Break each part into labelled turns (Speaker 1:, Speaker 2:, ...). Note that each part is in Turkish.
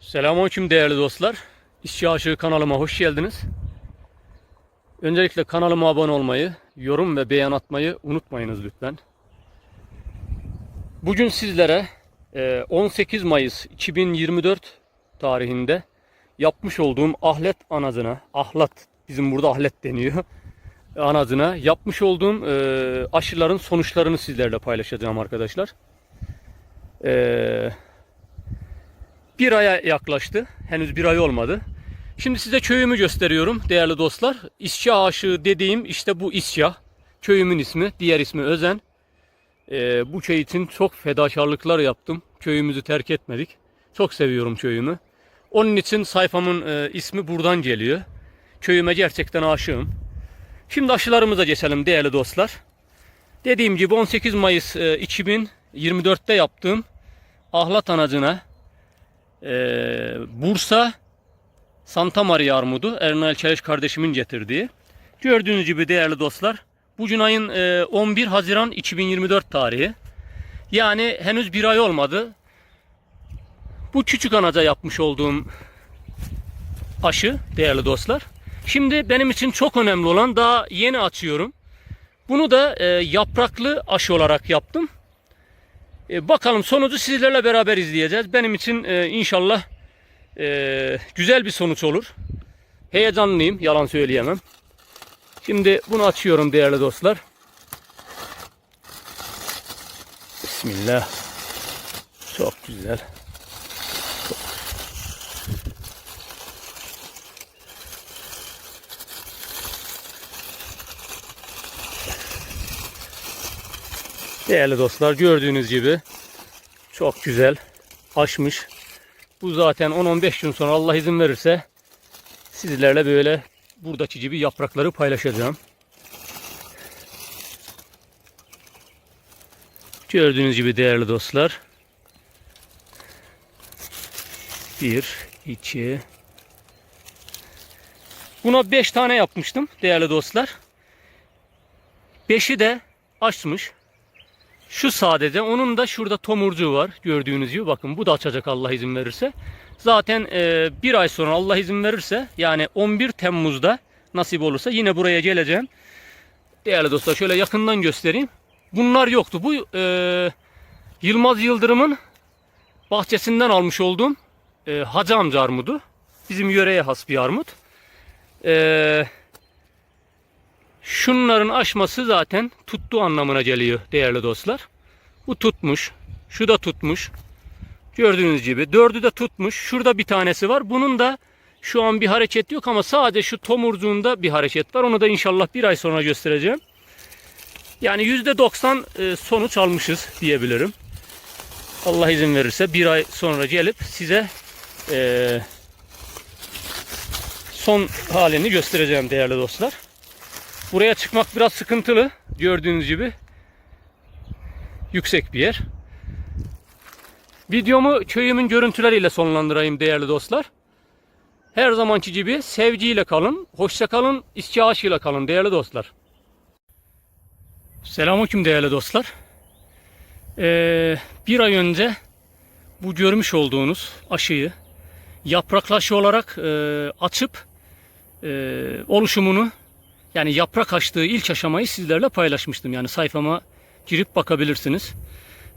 Speaker 1: Selamünaleyküm değerli dostlar. İşçi Aşığı kanalıma hoş geldiniz. Öncelikle kanalıma abone olmayı, yorum ve beğen atmayı unutmayınız lütfen. Bugün sizlere e, 18 Mayıs 2024 tarihinde yapmış olduğum ahlet anazına, ahlat bizim burada ahlet deniyor, anazına yapmış olduğum e, aşıların sonuçlarını sizlerle paylaşacağım arkadaşlar. Eee bir aya yaklaştı. Henüz bir ay olmadı. Şimdi size köyümü gösteriyorum değerli dostlar. İsya aşığı dediğim işte bu İsya. Köyümün ismi, diğer ismi Özen. Ee, bu köy için çok fedakarlıklar yaptım. Köyümüzü terk etmedik. Çok seviyorum köyümü. Onun için sayfamın e, ismi buradan geliyor. Köyüme gerçekten aşığım. Şimdi aşılarımıza geçelim değerli dostlar. Dediğim gibi 18 Mayıs e, 2024'te yaptığım ahlat anacına ee, Bursa Santa Maria armudu Ernal Çeleş kardeşimin getirdiği. Gördüğünüz gibi değerli dostlar bugün ayın e, 11 Haziran 2024 tarihi. Yani henüz bir ay olmadı. Bu küçük anaca yapmış olduğum aşı değerli dostlar. Şimdi benim için çok önemli olan daha yeni açıyorum. Bunu da e, yapraklı aşı olarak yaptım. E, bakalım sonucu sizlerle beraber izleyeceğiz. Benim için e, inşallah e, güzel bir sonuç olur. Heyecanlıyım, yalan söyleyemem. Şimdi bunu açıyorum değerli dostlar. Bismillah. Çok güzel. Değerli dostlar gördüğünüz gibi çok güzel açmış. Bu zaten 10-15 gün sonra Allah izin verirse sizlerle böyle buradaki gibi yaprakları paylaşacağım. Gördüğünüz gibi değerli dostlar. Bir, iki. Buna 5 tane yapmıştım değerli dostlar. 5'i de açmış. Şu sadece onun da şurada tomurcuğu var gördüğünüz gibi bakın bu da açacak Allah izin verirse. Zaten e, bir ay sonra Allah izin verirse yani 11 Temmuz'da nasip olursa yine buraya geleceğim. Değerli dostlar şöyle yakından göstereyim. Bunlar yoktu. Bu e, Yılmaz Yıldırım'ın bahçesinden almış olduğum e, Hacı amca armudu. Bizim yöreye has bir armut. Eee Şunların aşması zaten tuttu anlamına geliyor değerli dostlar. Bu tutmuş. Şu da tutmuş. Gördüğünüz gibi dördü de tutmuş. Şurada bir tanesi var. Bunun da şu an bir hareket yok ama sadece şu tomurcuğunda bir hareket var. Onu da inşallah bir ay sonra göstereceğim. Yani %90 e, sonuç almışız diyebilirim. Allah izin verirse bir ay sonra gelip size e, son halini göstereceğim değerli dostlar. Buraya çıkmak biraz sıkıntılı. Gördüğünüz gibi yüksek bir yer. Videomu köyümün görüntüleriyle sonlandırayım değerli dostlar. Her zamanki gibi sevgiyle kalın, hoşça kalın, içki aşıyla kalın değerli dostlar. Selamünaleyküm değerli dostlar. Ee, bir ay önce bu görmüş olduğunuz aşıyı yapraklaşı olarak e, açıp e, oluşumunu yani yaprak açtığı ilk aşamayı sizlerle paylaşmıştım. Yani sayfama girip bakabilirsiniz.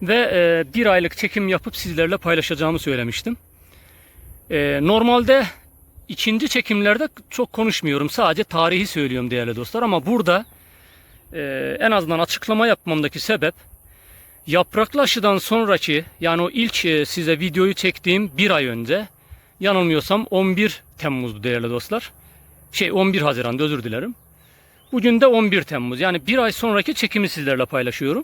Speaker 1: Ve e, bir aylık çekim yapıp sizlerle paylaşacağımı söylemiştim. E, normalde ikinci çekimlerde çok konuşmuyorum. Sadece tarihi söylüyorum değerli dostlar. Ama burada e, en azından açıklama yapmamdaki sebep yapraklı aşıdan sonraki yani o ilk e, size videoyu çektiğim bir ay önce yanılmıyorsam 11 Temmuz'du değerli dostlar. Şey 11 Haziran'da özür dilerim. Bugün de 11 Temmuz. Yani bir ay sonraki çekimi sizlerle paylaşıyorum.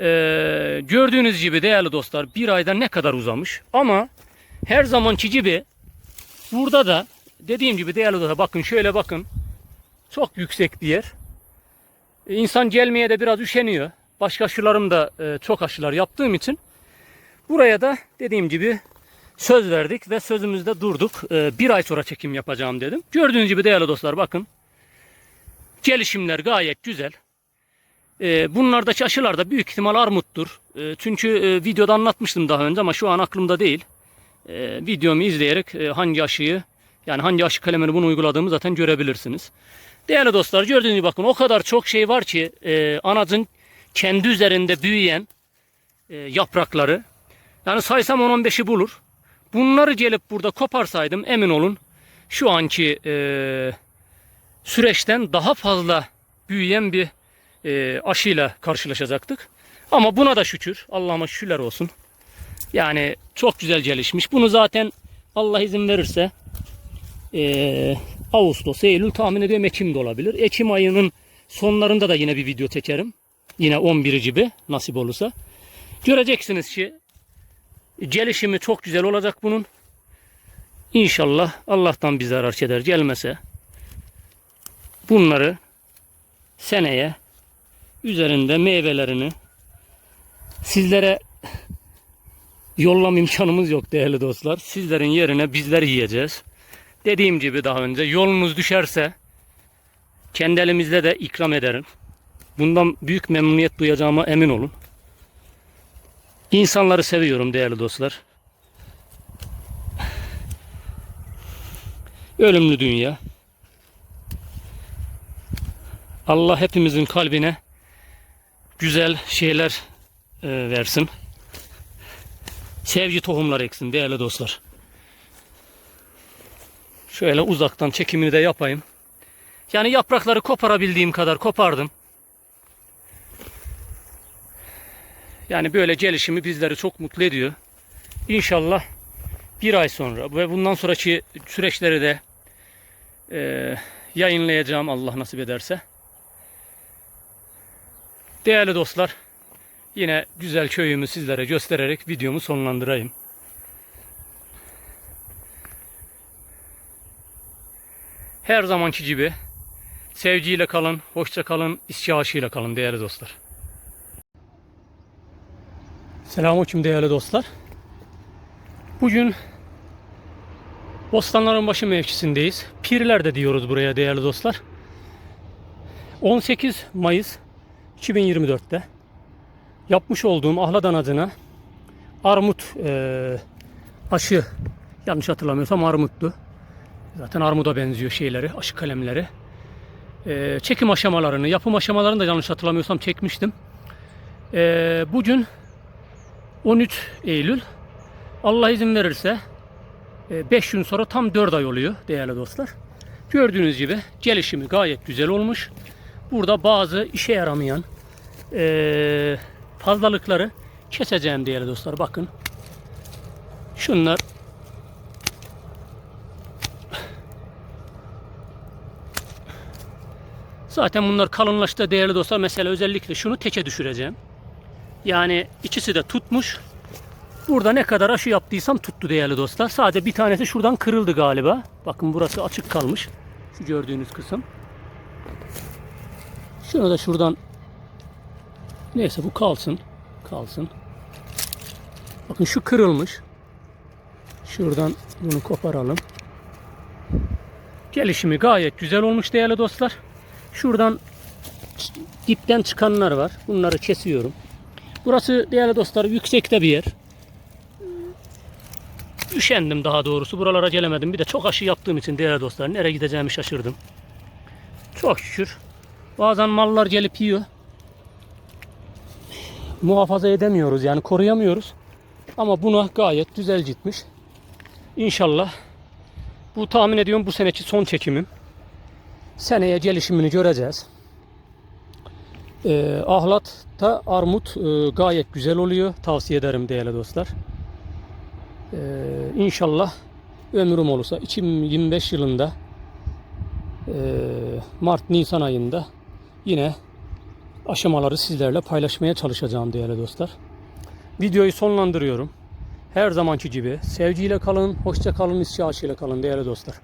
Speaker 1: Ee, gördüğünüz gibi değerli dostlar bir ayda ne kadar uzamış. Ama her zamanki gibi burada da dediğim gibi değerli dostlar bakın şöyle bakın. Çok yüksek bir yer. Ee, İnsan gelmeye de biraz üşeniyor. Başka aşılarım da e, çok aşılar yaptığım için. Buraya da dediğim gibi söz verdik ve sözümüzde durduk. Ee, bir ay sonra çekim yapacağım dedim. Gördüğünüz gibi değerli dostlar bakın. Gelişimler gayet güzel. Ee, bunlardaki aşılar da büyük ihtimal armuttur. Ee, çünkü e, videoda anlatmıştım daha önce ama şu an aklımda değil. e, videomu izleyerek e, hangi aşıyı yani hangi aşı kalemini bunu uyguladığımı zaten görebilirsiniz. Değerli dostlar gördüğünüz gibi bakın o kadar çok şey var ki e, anacın kendi üzerinde büyüyen e, yaprakları. Yani saysam 10-15'i bulur. Bunları gelip burada koparsaydım emin olun şu anki e, süreçten daha fazla büyüyen bir e, aşıyla karşılaşacaktık. Ama buna da şükür. Allah'ıma şükürler olsun. Yani çok güzel gelişmiş. Bunu zaten Allah izin verirse e, Ağustos, Eylül tahmin ediyorum Ekim de olabilir. Ekim ayının sonlarında da yine bir video çekerim. Yine 11 gibi nasip olursa. Göreceksiniz ki gelişimi çok güzel olacak bunun. İnşallah Allah'tan bir zarar keder gelmese bunları seneye üzerinde meyvelerini sizlere yollama imkanımız yok değerli dostlar. Sizlerin yerine bizler yiyeceğiz. Dediğim gibi daha önce yolunuz düşerse kendi elimizle de ikram ederim. Bundan büyük memnuniyet duyacağıma emin olun. İnsanları seviyorum değerli dostlar. Ölümlü dünya. Allah hepimizin kalbine güzel şeyler e, versin. Sevgi tohumları eksin değerli dostlar. Şöyle uzaktan çekimini de yapayım. Yani yaprakları koparabildiğim kadar kopardım. Yani böyle gelişimi bizleri çok mutlu ediyor. İnşallah bir ay sonra ve bundan sonraki süreçleri de e, yayınlayacağım Allah nasip ederse. Değerli dostlar, yine güzel köyümü sizlere göstererek videomu sonlandırayım. Her zamanki gibi sevgiyle kalın, hoşça kalın, istişaşıyla kalın değerli dostlar. Selamünaleyküm değerli dostlar. Bugün Bostanların başı mevkisindeyiz. Pirler de diyoruz buraya değerli dostlar. 18 Mayıs 2024'te yapmış olduğum ahladan adına armut e, aşı yanlış hatırlamıyorsam armuttu. Zaten armuda benziyor şeyleri, aşı kalemleri. E, çekim aşamalarını, yapım aşamalarını da yanlış hatırlamıyorsam çekmiştim. E, bugün 13 Eylül. Allah izin verirse 5 gün sonra tam 4 ay oluyor değerli dostlar. Gördüğünüz gibi gelişimi gayet güzel olmuş. Burada bazı işe yaramayan e, fazlalıkları keseceğim değerli dostlar. Bakın. Şunlar Zaten bunlar kalınlaştı değerli dostlar. Mesela özellikle şunu teke düşüreceğim. Yani ikisi de tutmuş. Burada ne kadar aşı yaptıysam tuttu değerli dostlar. Sadece bir tanesi şuradan kırıldı galiba. Bakın burası açık kalmış. Şu gördüğünüz kısım. Şunu da şuradan neyse bu kalsın. Kalsın. Bakın şu kırılmış. Şuradan bunu koparalım. Gelişimi gayet güzel olmuş değerli dostlar. Şuradan dipten çıkanlar var. Bunları kesiyorum. Burası değerli dostlar yüksekte bir yer. Üşendim daha doğrusu. Buralara gelemedim. Bir de çok aşı yaptığım için değerli dostlar. Nereye gideceğimi şaşırdım. Çok şükür. Bazen mallar gelip yiyor. Muhafaza edemiyoruz yani koruyamıyoruz. Ama buna gayet güzel gitmiş. İnşallah bu tahmin ediyorum bu seneki son çekimim. Seneye gelişimini göreceğiz. Ee, ahlatta armut e, gayet güzel oluyor. Tavsiye ederim değerli dostlar. Ee, inşallah ömrüm olursa 2025 yılında e, Mart Nisan ayında yine aşamaları sizlerle paylaşmaya çalışacağım değerli dostlar. Videoyu sonlandırıyorum. Her zamanki gibi sevgiyle kalın, hoşça kalın, istişaşıyla kalın değerli dostlar.